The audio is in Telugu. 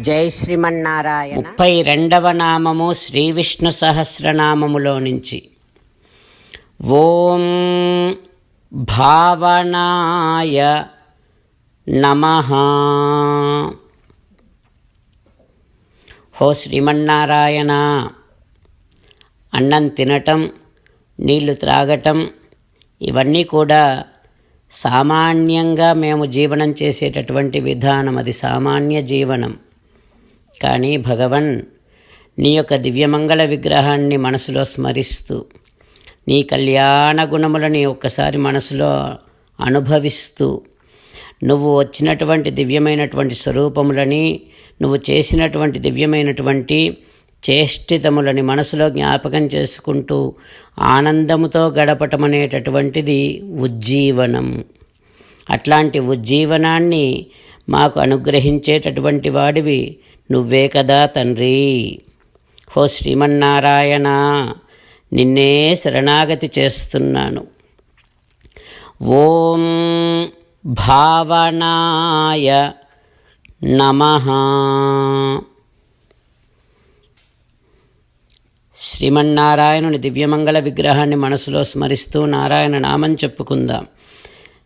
జై శ్రీమన్నారాయణ. ముప్పై రెండవ నామము శ్రీ విష్ణు సహస్రనామములో నుంచి. ఓం భావనాయ నమ. హో శ్రీమన్నారాయణ. అన్నం తినటం నీళ్ళు త్రాగటం ఇవన్నీ కూడా సామాన్యంగా మేము జీవనం చేసేటటువంటి విధానం. అది సామాన్య జీవనం. కానీ భగవన్ నీ యొక్క దివ్యమంగళ విగ్రహాన్ని మనసులో స్మరిస్తూ నీ కళ్యాణ గుణములని ఒక్కసారి మనసులో అనుభవిస్తూ నువ్వు వచ్చినటువంటి దివ్యమైనటువంటి స్వరూపములని నువ్వు చేసినటువంటి దివ్యమైనటువంటి చేష్టితములని మనసులో జ్ఞాపకం చేసుకుంటూ ఆనందముతో గడపటం అనేటటువంటిది ఉజ్జీవనం. అట్లాంటి ఉజ్జీవనాన్ని మాకు అనుగ్రహించేటటువంటి వాడివి నువ్వే కదా తండ్రి. హో శ్రీమన్నారాయణ నిన్నే శరణాగతి చేస్తున్నాను. ఓం భావనాయ నమ. శ్రీమన్నారాయణుని దివ్యమంగళ విగ్రహాన్ని మనసులో స్మరిస్తూ నారాయణ నామం చెప్పుకుందాం.